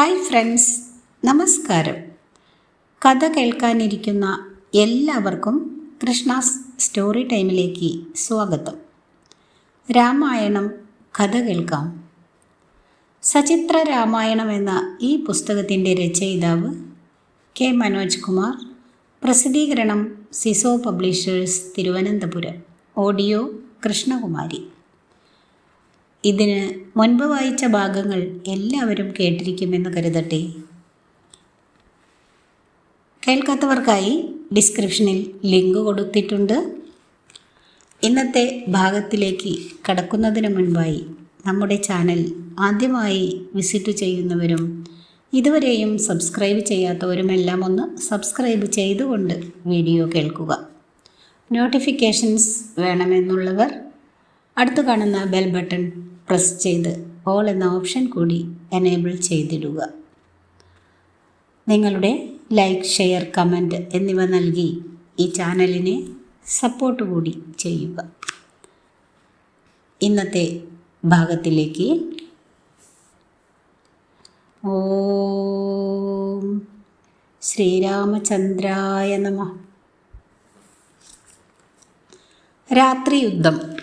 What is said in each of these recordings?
Hi friends നമസ്കാരം. കഥ കേൾക്കാനിരിക്കുന്ന എല്ലാവർക്കും കൃഷ്ണാസ് സ്റ്റോറി ടൈമിലേക്ക് സ്വാഗതം. രാമായണം കഥ കേൾക്കാം. സചിത്ര രാമായണം എന്ന ഈ പുസ്തകത്തിന്റെ രചയിതാവ് കെ മനോജ് കുമാർ പ്രസിദ്ധീകരണം സിസോ പബ്ലിഷേഴ്സ് തിരുവനന്തപുരം ഓഡിയോ കൃഷ്ണകുമാരി. ഇതിന് മുൻപ് വായിച്ച ഭാഗങ്ങൾ എല്ലാവരും കേട്ടിരിക്കുമെന്ന് കരുതട്ടെ. കേൾക്കാത്തവർക്കായി ഡിസ്ക്രിപ്ഷനിൽ ലിങ്ക് കൊടുത്തിട്ടുണ്ട്. ഇന്നത്തെ ഭാഗത്തിലേക്ക് കടക്കുന്നതിന് മുൻപായി നമ്മുടെ ചാനൽ ആദ്യമായി വിസിറ്റ് ചെയ്യുന്നവരും ഇതുവരെയും സബ്സ്ക്രൈബ് ചെയ്യാത്തവരുമെല്ലാം ഒന്ന് സബ്സ്ക്രൈബ് ചെയ്തുകൊണ്ട് വീഡിയോ കേൾക്കുക. നോട്ടിഫിക്കേഷൻസ് വേണമെന്നുള്ളവർ അടുത്തു കാണുന്ന ബെൽ ബട്ടൺ പ്രസ് ചെയ്ത് ഓൾ എന്ന ഓപ്ഷൻ കൂടി എനേബിൾ ചെയ്തിടുക. നിങ്ങളുടെ ലൈക്ക് ഷെയർ കമന്റ് എന്നിവ നൽകി ഈ ചാനലിനെ സപ്പോർട്ട് കൂടി ചെയ്യുക. ഇന്നത്തെ ഭാഗത്തിലേക്ക് ഓം ശ്രീരാമചന്ദ്രായ നമ. രാത്രി യുദ്ധം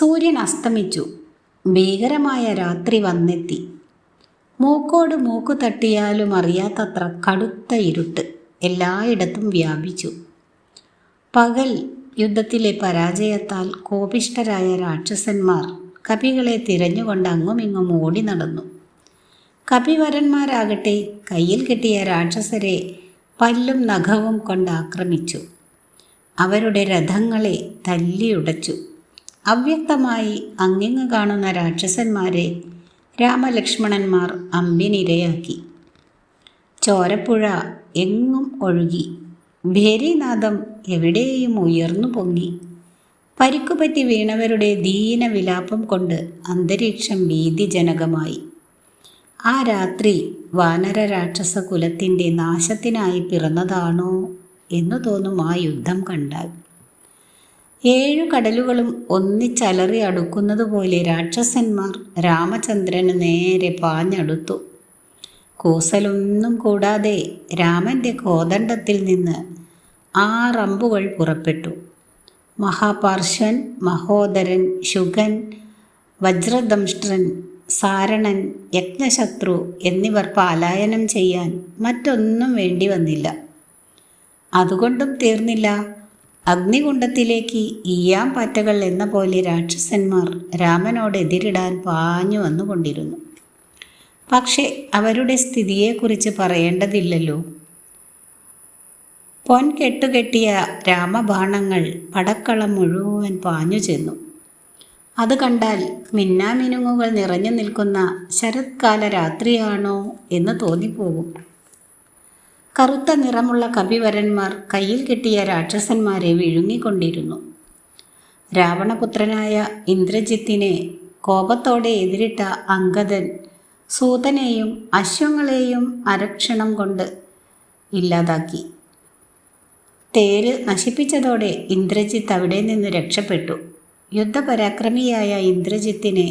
സൂര്യൻ അസ്തമിച്ചു. ഭീകരമായ രാത്രി വന്നെത്തി. മൂക്കോട് മൂക്കു തട്ടിയാലും അറിയാത്തത്ര കടുത്ത ഇരുട്ട് എല്ലായിടത്തും വ്യാപിച്ചു. പകൽ യുദ്ധത്തിലെ പരാജയത്താൽ കോപിഷ്ടരായ രാക്ഷസന്മാർ കപികളെ തിരഞ്ഞുകൊണ്ട് അങ്ങുമിങ്ങും ഓടി നടന്നു. കപിവരന്മാരാകട്ടെ കയ്യിൽ കിട്ടിയ രാക്ഷസരെ പല്ലും നഖവും കൊണ്ട് ആക്രമിച്ചു. അവരുടെ രഥങ്ങളെ തല്ലിയുടച്ചു. അവ്യക്തമായി അങ്ങിങ്ങ് കാണുന്ന രാക്ഷസന്മാരെ രാമലക്ഷ്മണന്മാർ അമ്പിനിരയാക്കി. ചോരപ്പുഴ എങ്ങും ഒഴുകി. ഭേരിനാദം എവിടെയും ഉയർന്നു പൊങ്ങി. പരിക്കുപറ്റി വീണവരുടെ ദീന വിലാപം കൊണ്ട് അന്തരീക്ഷം ഭീതിജനകമായി. ആ രാത്രി വാനര രാക്ഷസ കുലത്തിന്റെ നാശത്തിനായി പിറന്നതാണോ എന്നു തോന്നും ആ യുദ്ധം കണ്ടാൽ. ഏഴു കടലുകളും ഒന്നിച്ചലറി അടുക്കുന്നത് പോലെ രാക്ഷസന്മാർ രാമചന്ദ്രന് നേരെ പാഞ്ഞടുത്തു. കൂസലൊന്നും കൂടാതെ രാമന്റെ കോദണ്ഡത്തിൽ നിന്ന് ആറമ്പുകൾ പുറപ്പെട്ടു. മഹാപാർശ്വൻ മഹോദരൻ ശുഗൻ വജ്രദംഷ്ട്രൻ സാരണൻ യജ്ഞശത്രു എന്നിവർ പലായനം ചെയ്യാൻ മറ്റൊന്നും വേണ്ടി വന്നില്ല. അതുകൊണ്ടും തീർന്നില്ല. അഗ്നികുണ്ഡത്തിലേക്ക് ഈയാം പാറ്റകൾ എന്ന പോലെ രാക്ഷസന്മാർ രാമനോട് എതിരിടാൻ പാഞ്ഞു വന്നുകൊണ്ടിരുന്നു. പക്ഷേ അവരുടെ സ്ഥിതിയെക്കുറിച്ച് പറയേണ്ടതില്ലല്ലോ. പൊൻ കെട്ടുകെട്ടിയ രാമബാണങ്ങൾ പടക്കളം മുഴുവൻ പാഞ്ഞു ചെന്നു. അത് കണ്ടാൽ മിന്നാമിനുങ്ങുകൾ നിറഞ്ഞു നിൽക്കുന്ന ശരത്കാല രാത്രിയാണോ എന്ന് തോന്നിപ്പോകും. കറുത്ത നിറമുള്ള കപിവരന്മാർ കയ്യിൽ കിട്ടിയ രാക്ഷസന്മാരെ വിഴുങ്ങിക്കൊണ്ടിരുന്നു. രാവണപുത്രനായ ഇന്ദ്രജിത്തിനെ കോപത്തോടെ എതിരിട്ട അങ്കദൻ സൂതനെയും അശ്വങ്ങളെയും അരക്ഷണം കൊണ്ട് ഇല്ലാതാക്കി. തേര് നശിപ്പിച്ചതോടെ ഇന്ദ്രജിത്ത് അവിടെ നിന്ന് രക്ഷപ്പെട്ടു. യുദ്ധപരാക്രമിയായ ഇന്ദ്രജിത്തിനെ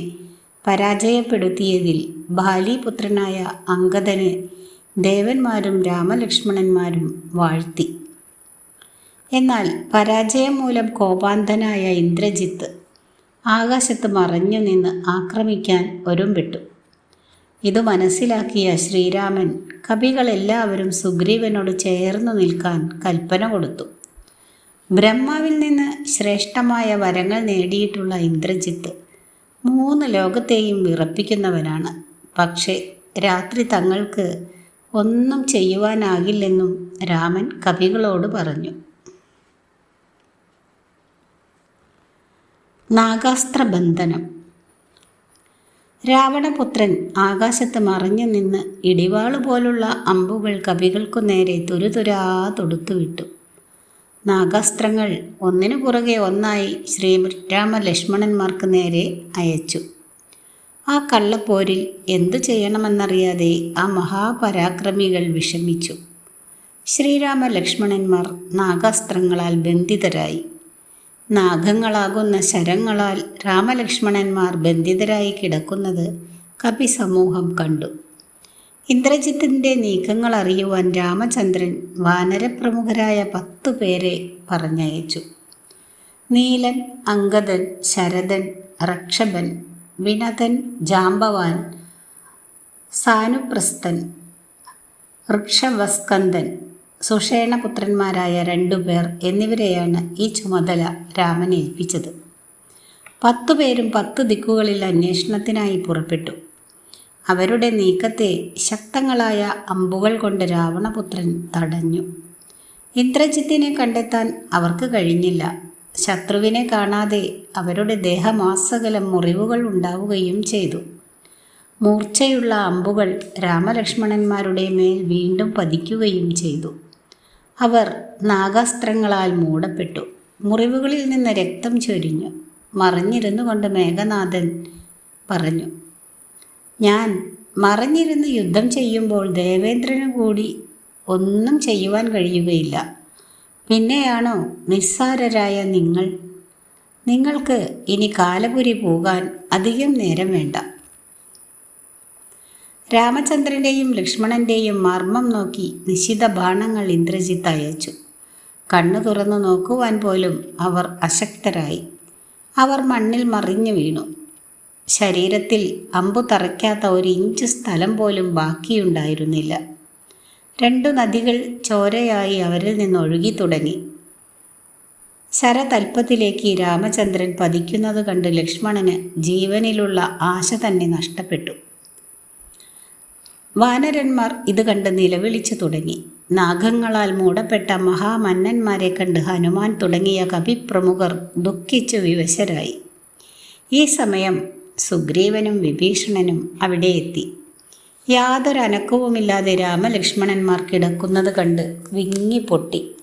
പരാജയപ്പെടുത്തിയതിൽ ബാലിപുത്രനായ അങ്കദന് ദേവന്മാരും രാമലക്ഷ്മണന്മാരും വാഴ്ത്തി. എന്നാൽ പരാജയം മൂലം കോപാന്തനായ ഇന്ദ്രജിത്ത് ആകാശത്ത് മറഞ്ഞു നിന്ന് ആക്രമിക്കാൻ ഒരുമ്പിട്ടു ഇത് മനസ്സിലാക്കിയ ശ്രീരാമൻ കവികളെല്ലാവരും സുഗ്രീവനോട് ചേർന്നു നിൽക്കാൻ കൽപ്പന കൊടുത്തു. ബ്രഹ്മാവിൽ നിന്ന് ശ്രേഷ്ഠമായ വരങ്ങൾ നേടിയിട്ടുള്ള ഇന്ദ്രജിത്ത് മൂന്ന് ലോകത്തെയും വിറപ്പിക്കുന്നവനാണ്. പക്ഷേ രാത്രി തങ്ങൾക്ക് ഒന്നും ചെയ്യുവാനാകില്ലെന്നും രാമൻ കവികളോട് പറഞ്ഞു. നാഗാസ്ത്രബന്ധനം. രാവണപുത്രൻ ആകാശത്ത് മറിഞ്ഞു നിന്ന് ഇടിവാൾ പോലുള്ള അമ്പുകൾ കവികൾക്കു നേരെ തുരുതുരാ തൊടുത്തുവിട്ടു നാഗാസ്ത്രങ്ങൾ ഒന്നിനു പുറകെ ഒന്നായി ശ്രീരാമ ലക്ഷ്മണന്മാർക്ക് നേരെ അയച്ചു. ആ കള്ളപ്പോരിൽ എന്തു ചെയ്യണമെന്നറിയാതെ ആ മഹാപരാക്രമികൾ വിഷമിച്ചു. ശ്രീരാമ ലക്ഷ്മണന്മാർ നാഗാസ്ത്രങ്ങളാൽ ബന്ധിതരായി. നാഗങ്ങളാകുന്ന ശരങ്ങളാൽ രാമലക്ഷ്മണന്മാർ ബന്ധിതരായി കിടക്കുന്നത് കപി സമൂഹം കണ്ടു. ഇന്ദ്രജിത്തിന്റെ നീക്കങ്ങൾ അറിയുവാൻ രാമചന്ദ്രൻ വാനരപ്രമുഖരായ പത്തു പേരെ പറഞ്ഞയച്ചു. നീലൻ അങ്കദൻ ശരദൻ റക്ഷഭൻ വിനതൻ ജാമ്പവാൻ സാനുപ്രസ്ഥൻ ഋക്ഷവസ്കന്ദൻ സുഷേണപുത്രന്മാരായ രണ്ടുപേർ എന്നിവരെയാണ് ഈ ചുമതല രാമൻ ഏൽപ്പിച്ചത്. പത്തു പേരും പത്ത് ദിക്കുകളിൽ അന്വേഷണത്തിനായി പുറപ്പെട്ടു. അവരുടെ നീക്കത്തെ ശക്തങ്ങളായ അമ്പുകൾ കൊണ്ട് രാവണപുത്രൻ തടഞ്ഞു. ഇന്ദ്രജിത്തിനെ കണ്ടെത്താൻ അവർക്ക് കഴിഞ്ഞില്ല. ശത്രുവിനെ കാണാതെ അവരുടെ ദേഹമാസകലം മുറിവുകൾ ഉണ്ടാവുകയും ചെയ്തു. മൂർച്ചയുള്ള അമ്പുകൾ രാമലക്ഷ്മണന്മാരുടെ മേൽ വീണ്ടും പതിക്കുകയും ചെയ്തു. അവർ നാഗാസ്ത്രങ്ങളാൽ മൂടപ്പെട്ടു. മുറിവുകളിൽ നിന്ന് രക്തം ചൊരിഞ്ഞു. മറിഞ്ഞിരുന്നു കൊണ്ട് മേഘനാഥൻ പറഞ്ഞു ഞാൻ മറിഞ്ഞിരുന്ന് യുദ്ധം ചെയ്യുമ്പോൾ ദേവേന്ദ്രന് കൂടി ഒന്നും ചെയ്യുവാൻ കഴിയുകയില്ല. പിന്നെയാണോ നിസ്സാരരായ നിങ്ങൾ? നിങ്ങൾക്ക് ഇനി കാലപുരി പോകാൻ അധികം നേരം വേണ്ട. രാമചന്ദ്രന്റെയും ലക്ഷ്മണന്റെയും മർമ്മം നോക്കി നിശിത ബാണങ്ങൾ ഇന്ദ്രജിത്ത് അയച്ചു. കണ്ണു തുറന്നു നോക്കുവാൻ പോലും അവർ അശക്തരായി. അവർ മണ്ണിൽ മറിഞ്ഞു വീണു. ശരീരത്തിൽ അമ്പു തറയ്ക്കാത്ത ഒരു ഇഞ്ച് സ്ഥലം പോലും ബാക്കിയുണ്ടായിരുന്നില്ല. രണ്ടു നദികൾ ചോരയായി അവരിൽ നിന്ന് ഒഴുകി തുടങ്ങി. ശരതൽപ്പത്തിലേക്ക് രാമചന്ദ്രൻ പതിക്കുന്നത് കണ്ട് ലക്ഷ്മണന് ജീവനിലുള്ള ആശ തന്നെ നഷ്ടപ്പെട്ടു. വാനരന്മാർ ഇത് കണ്ട് നിലവിളിച്ചു തുടങ്ങി. നാഗങ്ങളാൽ മൂടപ്പെട്ട മഹാമന്നന്മാരെ കണ്ട് ഹനുമാൻ തുടങ്ങിയ കവിപ്രമുഖർ ദുഃഖിച്ചു വിവശരായി. ഈ സമയം സുഗ്രീവനും വിഭീഷണനും അവിടെ എത്തി. യാതൊരു അനക്കവുമില്ലാതെ രാമലക്ഷ്മണന്മാർ കിടക്കുന്നത് കണ്ട് വിങ്ങി പൊട്ടി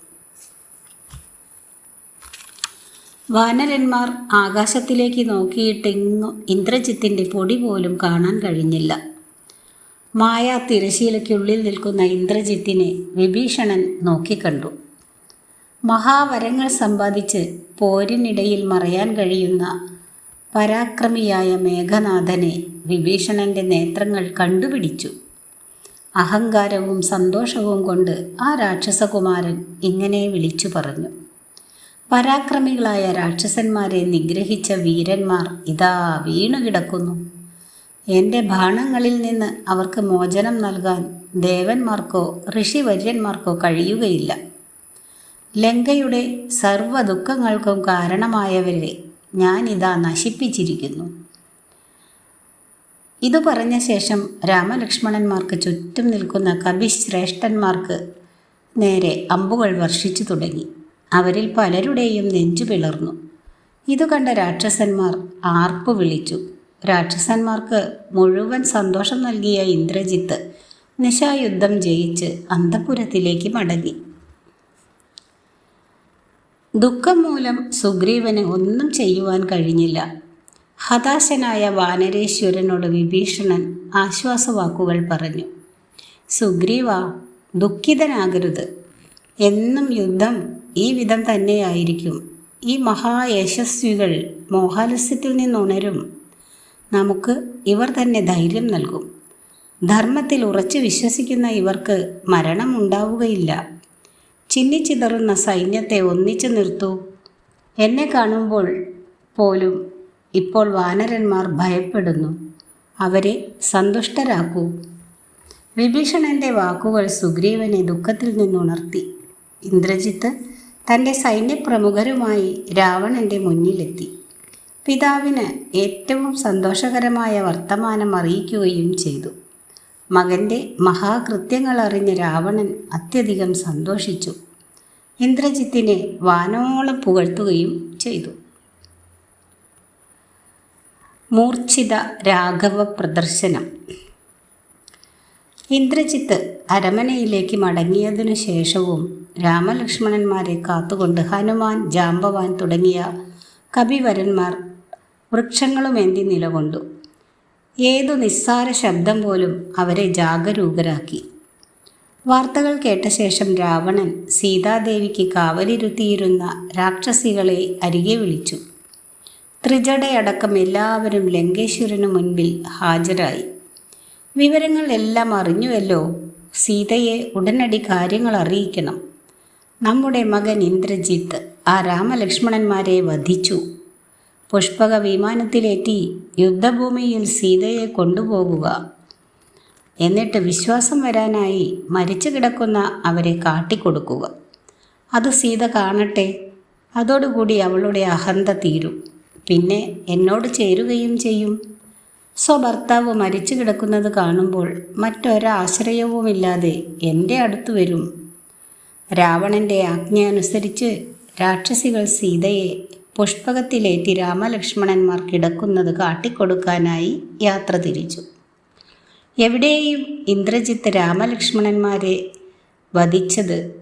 വാനരന്മാർ ആകാശത്തിലേക്ക് നോക്കിയിട്ടെങ്ങും ഇന്ദ്രജിത്തിന്റെ പൊടി പോലും കാണാൻ കഴിഞ്ഞില്ല. മായ തിരശീലയ്ക്കുള്ളിൽ നിൽക്കുന്ന ഇന്ദ്രജിത്തിനെ വിഭീഷണൻ നോക്കിക്കണ്ടു. മഹാവരങ്ങൾ സമ്പാദിച്ച് പോരിനിടയിൽ മറയാൻ കഴിയുന്ന പരാക്രമിയായ മേഘനാഥനെ വിഭീഷണന്റെ നേത്രങ്ങൾ കണ്ടുപിടിച്ചു. അഹങ്കാരവും സന്തോഷവും കൊണ്ട് ആ രാക്ഷസകുമാരൻ ഇങ്ങനെ വിളിച്ചു പറഞ്ഞു. പരാക്രമികളായ രാക്ഷസന്മാരെ നിഗ്രഹിച്ച വീരന്മാർ ഇതാ വീണു കിടക്കുന്നു എന്റെ ബാണങ്ങളിൽ നിന്ന് അവർക്ക് മോചനം നൽകാൻ ദേവന്മാർക്കോ ഋഷിവര്യന്മാർക്കോ കഴിയുകയില്ല. ലങ്കയുടെ സർവ ദുഃഖങ്ങൾക്കും കാരണമായവരെ ഞാനിതാ നശിപ്പിച്ചിരിക്കുന്നു. ഇതു പറഞ്ഞ ശേഷം രാമലക്ഷ്മണന്മാർക്ക് ചുറ്റും നിൽക്കുന്ന കവിശ്രേഷ്ഠന്മാർക്ക് നേരെ അമ്പുകൾ വർഷിച്ചു തുടങ്ങി. അവരിൽ പലരുടെയും നെഞ്ചു പിളർന്നു. ഇത് കണ്ട രാക്ഷസന്മാർ ആർപ്പു വിളിച്ചു. രാക്ഷസന്മാർക്ക് മുഴുവൻ സന്തോഷം നൽകിയ ഇന്ദ്രജിത്ത് നിശായുദ്ധം ജയിച്ച് അന്തപുരത്തിലേക്ക് മടങ്ങി. ദുഃഖം മൂലം സുഗ്രീവന് ഒന്നും ചെയ്യുവാൻ കഴിഞ്ഞില്ല. ഹതാശനായ വാനരേശ്വരനോട് വിഭീഷണൻ ആശ്വാസവാക്കുകൾ പറഞ്ഞു. സുഗ്രീവ ദുഃഖിതനാകരുത്. എന്നും യുദ്ധം ഈ വിധം തന്നെയായിരിക്കും. ഈ മഹായശസ്വികൾ മോഹാലസ്യത്തിൽ നിന്നുണരും. നമുക്ക് ഇവർ തന്നെ ധൈര്യം നൽകും. ധർമ്മത്തിൽ ഉറച്ചു വിശ്വസിക്കുന്ന ഇവർക്ക് മരണം ഉണ്ടാവുകയില്ല ചിന്നിച്ചിതറുന്ന സൈന്യത്തെ ഒന്നിച്ചു നിർത്തൂ. എന്നെ കാണുമ്പോൾ പോലും ഇപ്പോൾ വാനരന്മാർ ഭയപ്പെടുന്നു. അവരെ സന്തുഷ്ടരാക്കൂ. വിഭീഷണന്റെ വാക്കുകൾ സുഗ്രീവനെ ദുഃഖത്തിൽ നിന്നുണർത്തി. ഇന്ദ്രജിത്ത് തന്റെ സൈന്യപ്രമുഖരുമായി രാവണന്റെ മുന്നിലെത്തി. പിതാവിന് ഏറ്റവും സന്തോഷകരമായ വർത്തമാനം അറിയിക്കുകയും ചെയ്തു. മകന്റെ മഹാകൃത്യങ്ങൾ അറിഞ്ഞ രാവണൻ അത്യധികം സന്തോഷിച്ചു. ഇന്ദ്രജിത്തിനെ വാനോളം പുകഴ്ത്തുകയും ചെയ്തു. മൂർച്ഛിത രാഘവ പ്രദർശനം. ഇന്ദ്രജിത്ത് അരമനയിലേക്ക് മടങ്ങിയതിനു ശേഷവും രാമലക്ഷ്മണന്മാരെ കാത്തുകൊണ്ട് ഹനുമാൻ ജാമ്പവാൻ തുടങ്ങിയ കവിവരന്മാർ വൃക്ഷങ്ങളുമേന്തി നിലകൊണ്ടു. ഏതു നിസ്സാര ശബ്ദം പോലും അവരെ ജാഗരൂകരാക്കി. വാർത്തകൾ കേട്ട ശേഷം രാവണൻ സീതാദേവിക്ക് കാവലിരുത്തിയിരുന്ന രാക്ഷസികളെ അരികെ വിളിച്ചു. ത്രിജടയടക്കം എല്ലാവരും ലങ്കേശ്വരനു മുൻപിൽ ഹാജരായി. വിവരങ്ങൾ എല്ലാം അറിഞ്ഞുവല്ലോ? സീതയെ ഉടനടി കാര്യങ്ങൾ അറിയിക്കണം. നമ്മുടെ മകൻ ഇന്ദ്രജിത്ത് ആ രാമലക്ഷ്മണന്മാരെ വധിച്ചു. പുഷ്പക വിമാനത്തിലേറ്റി യുദ്ധഭൂമിയിൽ സീതയെ കൊണ്ടുപോകുക. എന്നിട്ട് വിശ്വാസം വരാനായി മരിച്ചു കിടക്കുന്ന അവരെ കാട്ടിക്കൊടുക്കുക. അത് സീത കാണട്ടെ. അതോടുകൂടി അവളുടെ അഹന്ത തീരും. പിന്നെ എന്നോട് ചേരുകയും ചെയ്യും. സ്വഭർത്താവ് മരിച്ചു കിടക്കുന്നത് കാണുമ്പോൾ മറ്റൊരാശ്രയവുമില്ലാതെ എന്റെ അടുത്തു വരും. രാവണന്റെ ആജ്ഞ അനുസരിച്ച് രാക്ഷസികൾ സീതയെ പുഷ്പകത്തിലേറ്റി രാമലക്ഷ്മണന്മാർ കിടക്കുന്നത് കാട്ടിക്കൊടുക്കാനായി യാത്ര തിരിച്ചു. എവിടെയും ഇന്ദ്രജിത്ത് രാമലക്ഷ്മണന്മാരെ വധിച്ചത്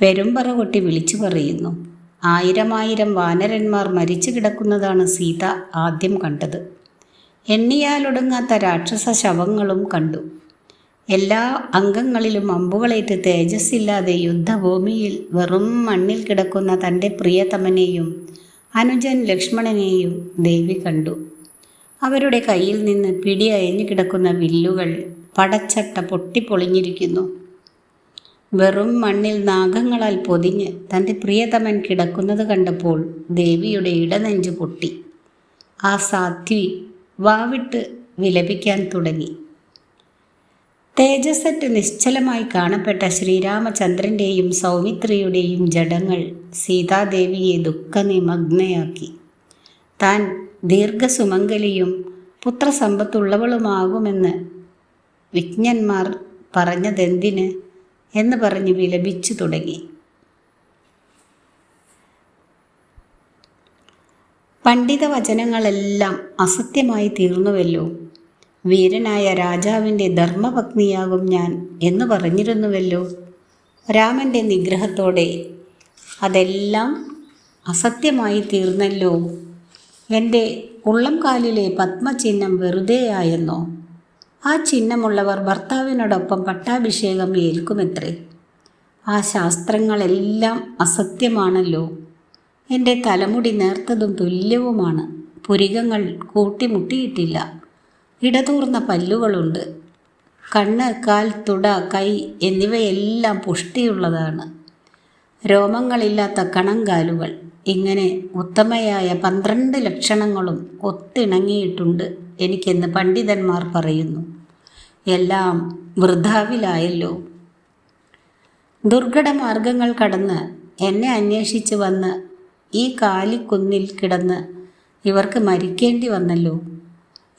പെരുമ്പറ കൊട്ടി വിളിച്ചു പറയുന്നു. ആയിരമായിരം വാനരന്മാർ മരിച്ചു കിടക്കുന്നതാണ് സീത ആദ്യം കണ്ടത്. എണ്ണിയാലൊടുങ്ങാത്ത രാക്ഷസ ശവങ്ങളും കണ്ടു. എല്ലാ അംഗങ്ങളിലും അമ്പുകളേറ്റ് തേജസ്സില്ലാതെ യുദ്ധഭൂമിയിൽ വെറും മണ്ണിൽ കിടക്കുന്ന തന്റെ പ്രിയതമനെയും അനുജൻ ലക്ഷ്മണനെയും ദേവി കണ്ടു. അവരുടെ കയ്യിൽ നിന്ന് പിടി അയഞ്ഞു കിടക്കുന്ന വില്ലുകൾ പടച്ചട്ട പൊട്ടിപ്പൊളിഞ്ഞിരിക്കുന്നു. വെറും മണ്ണിൽ നാഗങ്ങളാൽ പൊതിഞ്ഞ് തന്റെ പ്രിയതമൻ കിടക്കുന്നത് കണ്ടപ്പോൾ ദേവിയുടെ ഇടനെഞ്ചു പൊട്ടി. ആ സാധ്വി വാവിട്ട് വിലപിക്കാൻ തുടങ്ങി. തേജസ്സറ്റ് നിശ്ചലമായി കാണപ്പെട്ട ശ്രീരാമചന്ദ്രന്റെയും സൗമിത്രിയുടെയും ജഡങ്ങൾ സീതാദേവിയെ ദുഃഖനിമഗ്നയാക്കി. താൻ ദീർഘസുമംഗലിയും പുത്രസമ്പത്തുള്ളവളുമാകുമെന്ന് വിജ്ഞന്മാർ പറഞ്ഞതെന്തിന് എന്ന് പറഞ്ഞ് വിലപിച്ചു തുടങ്ങി. പണ്ഡിത വചനങ്ങളെല്ലാം അസത്യമായി തീർന്നുവല്ലോ. വീരനായ രാജാവിന്റെ ധർമ്മപത്നിയാകും ഞാൻ എന്ന് പറഞ്ഞിരുന്നുവല്ലോ. രാമന്റെ നിഗ്രഹത്തോടെ അതെല്ലാം അസത്യമായി തീർന്നല്ലോ. എന്റെ ഉള്ളം കാലിലെ പത്മചിഹ്നം വെറുതെയായെന്നോ ആ ചിഹ്നമുള്ളവർ ഭർത്താവിനോടൊപ്പം പട്ടാഭിഷേകം ഏൽക്കുമെത്രേ? ആ ശാസ്ത്രങ്ങളെല്ലാം അസത്യമാണല്ലോ. എന്റെ തലമുടി നേർത്തതും തുല്യവുമാണ്. പുരികങ്ങൾ കൂട്ടിമുട്ടിയിട്ടില്ല. ഇടതൂർന്ന പല്ലുകളുണ്ട്. കണ്ണ് കാൽ തുട കൈ എന്നിവയെല്ലാം പുഷ്ടിയുള്ളതാണ്. രോമങ്ങളില്ലാത്ത കണങ്കാലുകൾ. ഇങ്ങനെ ഉത്തമയായ പന്ത്രണ്ട് ലക്ഷണങ്ങളും ഒത്തിണങ്ങിയിട്ടുണ്ട് എനിക്കെന്ന് പണ്ഡിതന്മാർ പറയുന്നു. എല്ലാം വൃദ്ധാവിലായല്ലോ ദുർഘടമാർഗങ്ങൾ കടന്ന് എന്നെ അന്വേഷിച്ച് വന്ന് ഈ കാലിക്കുന്നിൽ കിടന്ന് ഇവർക്ക് മരിക്കേണ്ടി വന്നല്ലോ.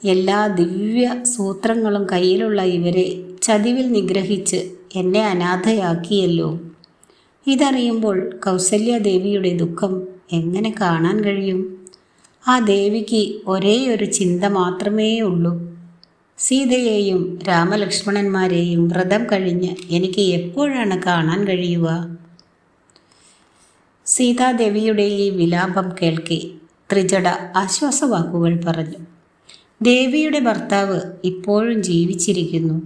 എല്ലാ ദിവ്യ സൂത്രങ്ങളും കയ്യിലുള്ള ഇവരെ ചതിവിൽ നിഗ്രഹിച്ച് എന്നെ അനാഥയാക്കിയല്ലോ. ഇതറിയുമ്പോൾ കൗസല്യാദേവിയുടെ ദുഃഖം എങ്ങനെ കാണാൻ കഴിയും? ആ ദേവിക്ക് ഒരേ ഒരു ചിന്ത മാത്രമേ ഉള്ളൂ സീതയെയും രാമലക്ഷ്മണന്മാരെയും വ്രതം കഴിഞ്ഞ് എനിക്ക് എപ്പോഴാണ് കാണാൻ കഴിയുക? സീതാദേവിയുടെ ഈ വിലാപം കേൾക്കെ ത്രിജട ആശ്വാസവാക്കുകൾ പറഞ്ഞു. ദേവിയുടെ ഭർത്താവ് ഇപ്പോഴും ജീവിച്ചിരിക്കുന്നു.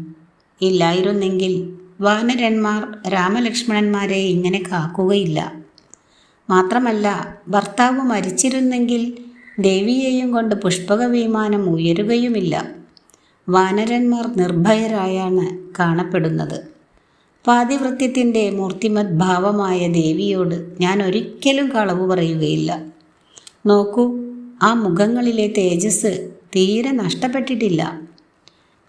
ഇല്ലായിരുന്നെങ്കിൽ വാനരന്മാർ രാമലക്ഷ്മണന്മാരെ ഇങ്ങനെ കാക്കുകയില്ല. മാത്രമല്ല ഭർത്താവ് മരിച്ചിരുന്നെങ്കിൽ ദേവിയെയും കൊണ്ട് പുഷ്പക വിമാനം ഉയരുകയുമില്ല. വാനരന്മാർ നിർഭയരായാണ് കാണപ്പെടുന്നത്. പാതിവൃത്യത്തിന്റെ മൂർത്തിമത് ഭാവമായ ദേവിയോട് ഞാൻ ഒരിക്കലും കളവ് പറയുകയില്ല. നോക്കൂ ആ മുഖങ്ങളിലെ തേജസ് തീരെ നഷ്ടപ്പെട്ടിട്ടില്ല.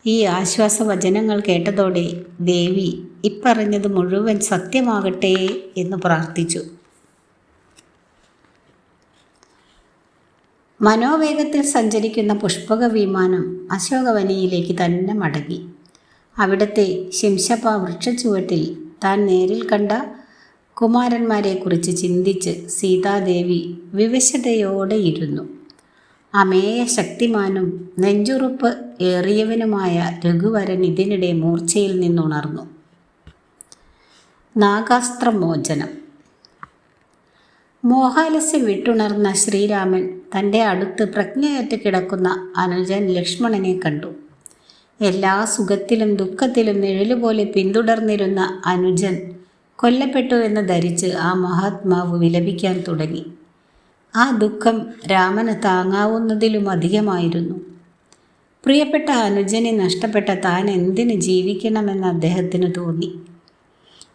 ഈ ആശ്വാസ വചനങ്ങൾ കേട്ടതോടെ ദേവി ഇപ്പറഞ്ഞത് മുഴുവൻ സത്യമാകട്ടെ എന്ന് പ്രാർത്ഥിച്ചു. മനോവേഗത്തിൽ സഞ്ചരിക്കുന്ന പുഷ്പക വിമാനം അശോകവനിയിലേക്ക് തന്നെ മടങ്ങി. അവിടുത്തെ ശിംശപ്പ വൃക്ഷച്ചുവട്ടിൽ താൻ നേരിൽ കണ്ട കുമാരന്മാരെക്കുറിച്ച് ചിന്തിച്ച് സീതാദേവി വിവശതയോടെ ഇരുന്നു. അമേയ ശക്തിമാനും നെഞ്ചുറുപ്പ് ഏറിയവനുമായ രഘുവരൻ ഇതിനിടെ മൂർച്ചയിൽ നിന്നുണർന്നു. നാഗാസ്ത്രമോചനം. മോഹാലസ്യം വിട്ടുണർന്ന ശ്രീരാമൻ തന്റെ അടുത്ത് പ്രജ്ഞയറ്റ് കിടക്കുന്ന അനുജൻ ലക്ഷ്മണനെ കണ്ടു. എല്ലാ സുഖത്തിലും ദുഃഖത്തിലും നിഴലുപോലെ പിന്തുടർന്നിരുന്ന അനുജൻ കൊല്ലപ്പെട്ടു എന്ന് ധരിച്ച് ആ മഹാത്മാവ് വിലപിക്കാൻ തുടങ്ങി. ആ ദുഃഖം രാമന് താങ്ങാവുന്നതിലും അധികമായിരുന്നു പ്രിയപ്പെട്ട അനുജനെ നഷ്ടപ്പെട്ട താൻ എന്തിന് ജീവിക്കണമെന്ന് അദ്ദേഹത്തിന് തോന്നി.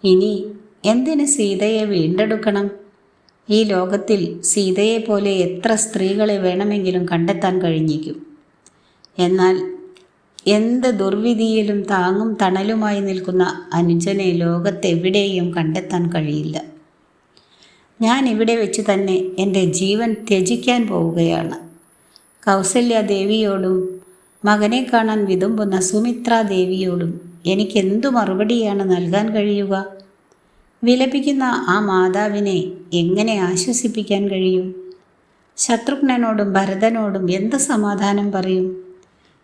ഇനി എന്തിന് സീതയെ വീണ്ടെടുക്കണം? ഈ ലോകത്തിൽ സീതയെപ്പോലെ പോലെ എത്ര സ്ത്രീകളെ വേണമെങ്കിലും കണ്ടെത്താൻ കഴിഞ്ഞേക്കും എന്നാൽ എന്ത് ദുർവിധിയിലും താങ്ങും തണലുമായി നിൽക്കുന്ന അനുജനെ ലോകത്തെവിടെയും കണ്ടെത്താൻ കഴിയില്ല. ഞാൻ ഇവിടെ വെച്ച് തന്നെ എന്റെ ജീവൻ ത്യജിക്കാൻ പോവുകയാണ്. കൗസല്യ ദേവിയോടും മകനെ കാണാൻ വിതുമ്പുന്ന സുമിത്ര ദേവിയോടും എനിക്കെന്തു മറുപടിയാണ് നൽകാൻ കഴിയുക? വിലപിക്കുന്ന ആ മാതാവിനെ എങ്ങനെ ആശ്വസിപ്പിക്കാൻ കഴിയും? ശത്രുഘ്നനോടും ഭരതനോടും എന്ത് സമാധാനം പറയും?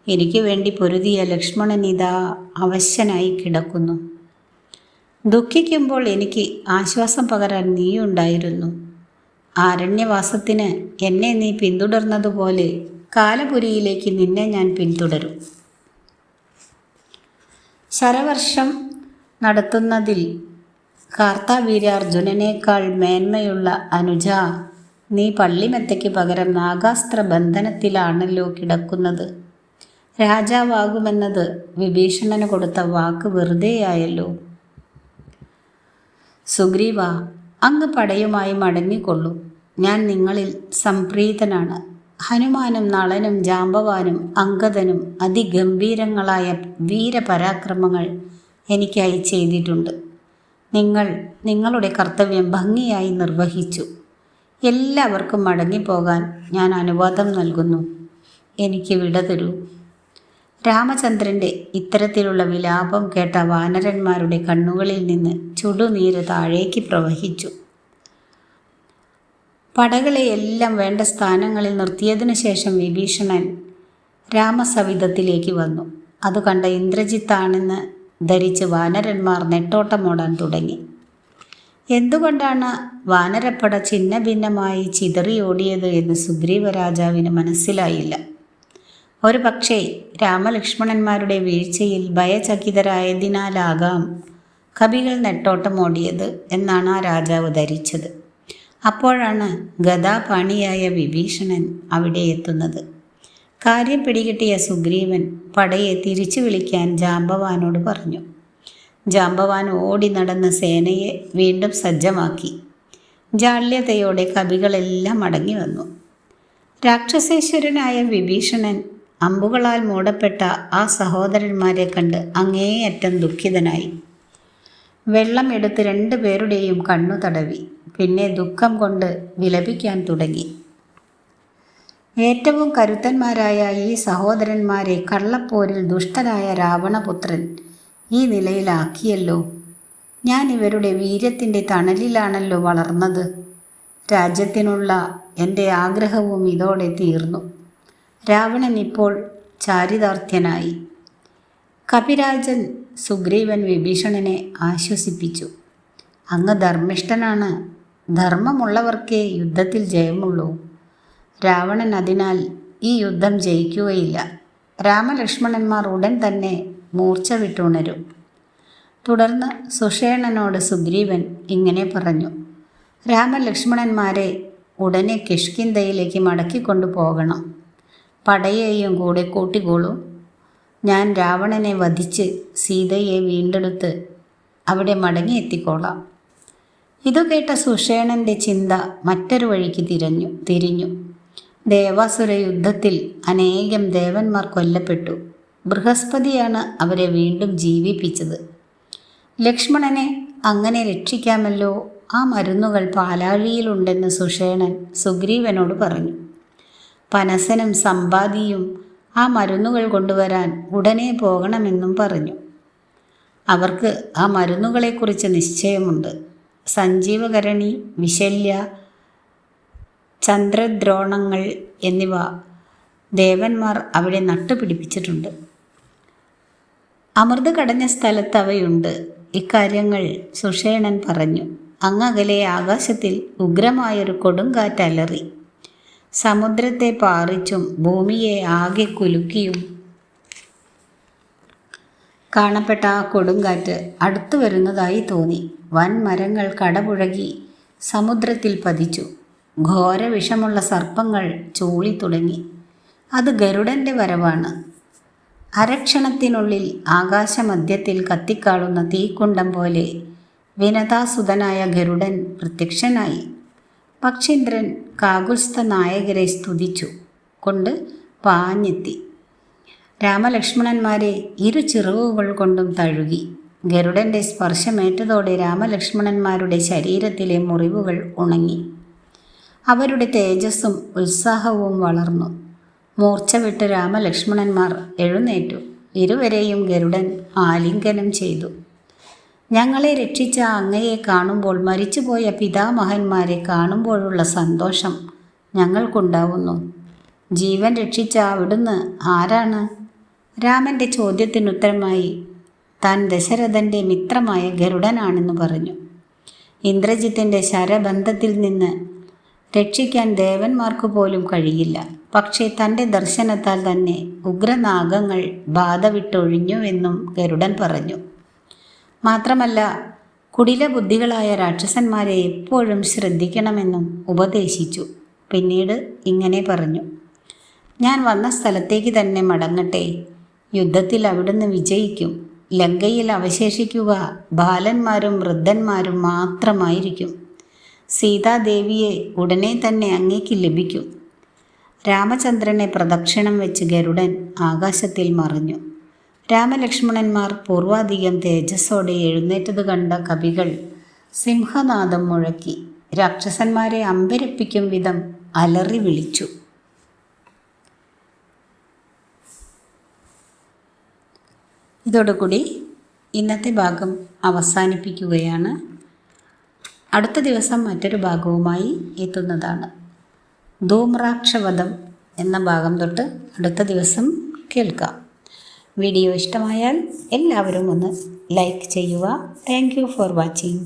എനിക്ക് വേണ്ടി പൊരുതിയ ലക്ഷ്മണൻ ഇതാ അവശനായി കിടക്കുന്നു. ദുഃഖിക്കുമ്പോൾ എനിക്ക് ആശ്വാസം പകരാൻ നീയുണ്ടായിരുന്നു. ആരണ്യവാസത്തിന് എന്നെ നീ പിന്തുടർന്നതുപോലെ കാലപുരിയിലേക്ക് നിന്നെ ഞാൻ പിന്തുടരും. ശരവർഷം നടത്തുന്നതിൽ കാർത്താവീര്യാർജുനനേക്കാൾ മേന്മയുള്ള അനുജ നീ പള്ളിമെത്തയ്ക്ക് പകരം നാഗാസ്ത്ര ബന്ധനത്തിലാണല്ലോ കിടക്കുന്നത്. രാജാവാകുമെന്നത് വിഭീഷണന് കൊടുത്ത വാക്ക് വെറുതെയായല്ലോ. സുഗ്രീവ അങ്ങ് പടയുമായി മടങ്ങിക്കൊള്ളൂ. ഞാൻ നിങ്ങളിൽ സംപ്രീതനാണ്. ഹനുമാനും നളനും ജാമ്പവാനും അങ്കദനും അതിഗംഭീരങ്ങളായ വീരപരാക്രമങ്ങൾ എനിക്കായി ചെയ്തിട്ടുണ്ട്. നിങ്ങൾ നിങ്ങളുടെ കർത്തവ്യം ഭംഗിയായി നിർവഹിച്ചു. എല്ലാവർക്കും മടങ്ങിപ്പോകാൻ ഞാൻ അനുവാദം നൽകുന്നു. എനിക്ക് വിട തരൂ. രാമചന്ദ്രന്റെ ഇത്തരത്തിലുള്ള വിലാപം കേട്ട വാനരന്മാരുടെ കണ്ണുകളിൽ നിന്ന് ചുടുനീര് താഴേക്ക് പ്രവഹിച്ചു. പടകളെ എല്ലാം വേണ്ട സ്ഥാനങ്ങളിൽ നിർത്തിയതിനു ശേഷം വിഭീഷണൻ രാമസവിധത്തിലേക്ക് വന്നു. അത് കണ്ട ഇന്ദ്രജിത്താണെന്ന് ധരിച്ച് വാനരന്മാർ നെട്ടോട്ടമോടാൻ തുടങ്ങി. എന്തുകൊണ്ടാണ് വാനരപ്പട ഛിന്ന ഭിന്നമായി ചിതറിയോടിയത് എന്ന് സുഗ്രീവ രാജാവിന് മനസ്സിലായില്ല. ഒരു പക്ഷേ രാമലക്ഷ്മണന്മാരുടെ വീഴ്ചയിൽ ഭയചകിതരായതിനാലാകാം കവികൾ നെട്ടോട്ടമോടിയത് എന്നാണ് ആ രാജാവ് ധരിച്ചത്. അപ്പോഴാണ് ഗതാപാണിയായ വിഭീഷണൻ അവിടെ എത്തുന്നത്. കാര്യം പിടികിട്ടിയ സുഗ്രീവൻ പടയെ തിരിച്ചു വിളിക്കാൻ ജാമ്പവാനോട് പറഞ്ഞു. ജാമ്പവാൻ ഓടി നടന്ന സേനയെ വീണ്ടും സജ്ജമാക്കി. ജാള്യതയോടെ കവികളെല്ലാം അടങ്ങി വന്നു. രാക്ഷസേശ്വരനായ വിഭീഷണൻ അമ്പുകളാൽ മൂടപ്പെട്ട ആ സഹോദരന്മാരെ കണ്ട് അങ്ങേയറ്റം ദുഃഖിതനായി. വെള്ളം എടുത്ത് രണ്ടുപേരുടെയും കണ്ണു തടവി. പിന്നെ ദുഃഖം കൊണ്ട് വിലപിക്കാൻ തുടങ്ങി. ഏറ്റവും കരുത്തന്മാരായ ഈ സഹോദരന്മാരെ കള്ളപ്പോരിൽ ദുഷ്ടനായ രാവണപുത്രൻ ഈ നിലയിലാക്കിയല്ലോ. ഞാൻ ഇവരുടെ വീര്യത്തിന്റെ തണലിലാണല്ലോ വളർന്നത്. രാജ്യത്തിനുള്ള എന്റെ ആഗ്രഹവും ഇതോടെ തീർന്നു. രാവണൻ ഇപ്പോൾ ചാരിതാർത്ഥ്യനായി. കപിരാജൻ സുഗ്രീവൻ വിഭീഷണനെ ആശ്വസിപ്പിച്ചു. അങ്ങ് ധർമ്മിഷ്ഠനാണ്. ധർമ്മമുള്ളവർക്കേ യുദ്ധത്തിൽ ജയമുള്ളൂ. രാവണൻ അതിനാൽ ഈ യുദ്ധം ജയിക്കുകയില്ല. രാമലക്ഷ്മണന്മാർ ഉടൻ തന്നെ മൂർച്ച വിട്ടുണരും. തുടർന്ന് സുഷേണനോട് സുഗ്രീവൻ ഇങ്ങനെ പറഞ്ഞു രാമലക്ഷ്മണന്മാരെ ഉടനെ കിഷ്കിന്തയിലേക്ക് മടക്കിക്കൊണ്ടു പോകണം. പടയെയും കൂടെ കൂട്ടിക്കോളൂ. ഞാൻ രാവണനെ വധിച്ച് സീതയെ വീണ്ടെടുത്ത് അവിടെ മടങ്ങി മടങ്ങിയെത്തിക്കോളാം. ഇതു കേട്ട സുഷേണന്റെ ചിന്ത മറ്റൊരു വഴിക്ക് തിരഞ്ഞു തിരിഞ്ഞു. ദേവാസുര യുദ്ധത്തിൽ അനേകം ദേവന്മാർ കൊല്ലപ്പെട്ടു. ബൃഹസ്പതിയാണ് അവരെ വീണ്ടും ജീവിപ്പിച്ചത്. ലക്ഷ്മണനെ അങ്ങനെ രക്ഷിക്കാമല്ലോ? ആ മരുന്നുകൾ പാലാഴിയിലുണ്ടെന്ന് സുഷേണൻ സുഗ്രീവനോട് പറഞ്ഞു. പനസനും സമ്പാദിയും ആ മരുന്നുകൾ കൊണ്ടുവരാൻ ഉടനെ പോകണമെന്നും പറഞ്ഞു. അവർക്ക് ആ മരുന്നുകളെക്കുറിച്ച് നിശ്ചയമുണ്ട്. സഞ്ജീവകരണി വിശല്യ ചന്ദ്രദ്രോണങ്ങൾ എന്നിവ ദേവന്മാർ അവിടെ നട്ടുപിടിപ്പിച്ചിട്ടുണ്ട്. അമൃത് കടഞ്ഞ സ്ഥലത്ത് അവയുണ്ട് ഇക്കാര്യങ്ങൾ സുഷേണൻ പറഞ്ഞു. അങ്ങകലെ ആകാശത്തിൽ ഉഗ്രമായൊരു കൊടുങ്കാറ്റ് അലറി സമുദ്രത്തെ പാറിച്ചും ഭൂമിയെ ആകെ കുലുക്കിയും കാണപ്പെട്ട ആ കൊടുങ്കാറ്റ് അടുത്തു വരുന്നതായി തോന്നി. വൻ മരങ്ങൾ കടപുഴകി സമുദ്രത്തിൽ പതിച്ചു. ഘോര വിഷമുള്ള സർപ്പങ്ങൾ ചൂളി തുടങ്ങി. അത് ഗരുഡന്റെ വരവാണ്. അരക്ഷണത്തിനുള്ളിൽ ആകാശമധ്യത്തിൽ കത്തിക്കാളുന്ന തീക്കുണ്ടം പോലെ വിനതാസുതനായ ഗരുഡൻ പ്രത്യക്ഷനായി. പക്ഷീന്ദ്രൻ കാകുൽസ്ഥ നായകരെ സ്തുതിച്ചു കൊണ്ട് പാഞ്ഞെത്തി. രാമലക്ഷ്മണന്മാരെ ഇരു ചിറകുകൾ കൊണ്ടും തഴുകി. ഗരുഡന്റെ സ്പർശമേറ്റതോടെ രാമലക്ഷ്മണന്മാരുടെ ശരീരത്തിലെ മുറിവുകൾ ഉണങ്ങി. അവരുടെ തേജസ്സും ഉത്സാഹവും വളർന്നു. മൂർച്ച വിട്ട് രാമലക്ഷ്മണന്മാർ എഴുന്നേറ്റു. ഇരുവരെയും ഗരുഡൻ ആലിംഗനം ചെയ്തു. ഞങ്ങളെ രക്ഷിച്ച അങ്ങയെ കാണുമ്പോൾ മരിച്ചുപോയ പിതാമഹന്മാരെ കാണുമ്പോഴുള്ള സന്തോഷം ഞങ്ങൾക്കുണ്ടാവുന്നു. ജീവൻ രക്ഷിച്ച അവിടുന്ന് ആരാണ്? രാമന്റെ ചോദ്യത്തിനുത്തരമായി താൻ ദശരഥന്റെ മിത്രമായ ഗരുഡനാണെന്ന് പറഞ്ഞു. ഇന്ദ്രജിത്തിന്റെ ശരബന്ധത്തിൽ നിന്ന് രക്ഷിക്കാൻ ദേവന്മാർക്ക് പോലും കഴിയില്ല. പക്ഷേ തന്റെ ദർശനത്താൽ തന്നെ ഉഗ്രനാഗങ്ങൾ ബാധ വിട്ടൊഴിഞ്ഞുവെന്നും ഗരുഡൻ പറഞ്ഞു. മാത്രമല്ല കുടില ബുദ്ധികളായ രാക്ഷസന്മാരെ എപ്പോഴും ശ്രദ്ധിക്കണമെന്നും ഉപദേശിച്ചു. പിന്നീട് ഇങ്ങനെ പറഞ്ഞു. ഞാൻ വന്ന സ്ഥലത്തേക്ക് തന്നെ മടങ്ങട്ടെ. യുദ്ധത്തിൽ അവിടുന്ന് വിജയിക്കും. ലങ്കയിൽ അവശേഷിക്കുക ബാലന്മാരും വൃദ്ധന്മാരും മാത്രമായിരിക്കും. സീതാദേവിയെ ഉടനെ തന്നെ അങ്ങേക്ക് ലഭിക്കും. രാമചന്ദ്രനെ പ്രദക്ഷിണം വെച്ച് ഗരുഡൻ ആകാശത്തിൽ മറിഞ്ഞു. രാമലക്ഷ്മണന്മാർ പൂർവാധികം തേജസ്സോടെ എഴുന്നേറ്റത് കണ്ട കവികൾ സിംഹനാദം മുഴക്കി രാക്ഷസന്മാരെ അമ്പരപ്പിക്കും വിധം അലറി വിളിച്ചു. ഇതോടുകൂടി ഇന്നത്തെ ഭാഗം അവസാനിപ്പിക്കുകയാണ്. അടുത്ത ദിവസം മറ്റൊരു ഭാഗവുമായി എത്തുന്നതാണ്. ധൂമ്രാക്ഷവധം എന്ന ഭാഗം തൊട്ട് അടുത്ത ദിവസം കേൾക്കാം. വീഡിയോ ഇഷ്ടമായാൽ എല്ലാവരും ഒന്ന് ലൈക്ക് ചെയ്യുക. Thank for watching.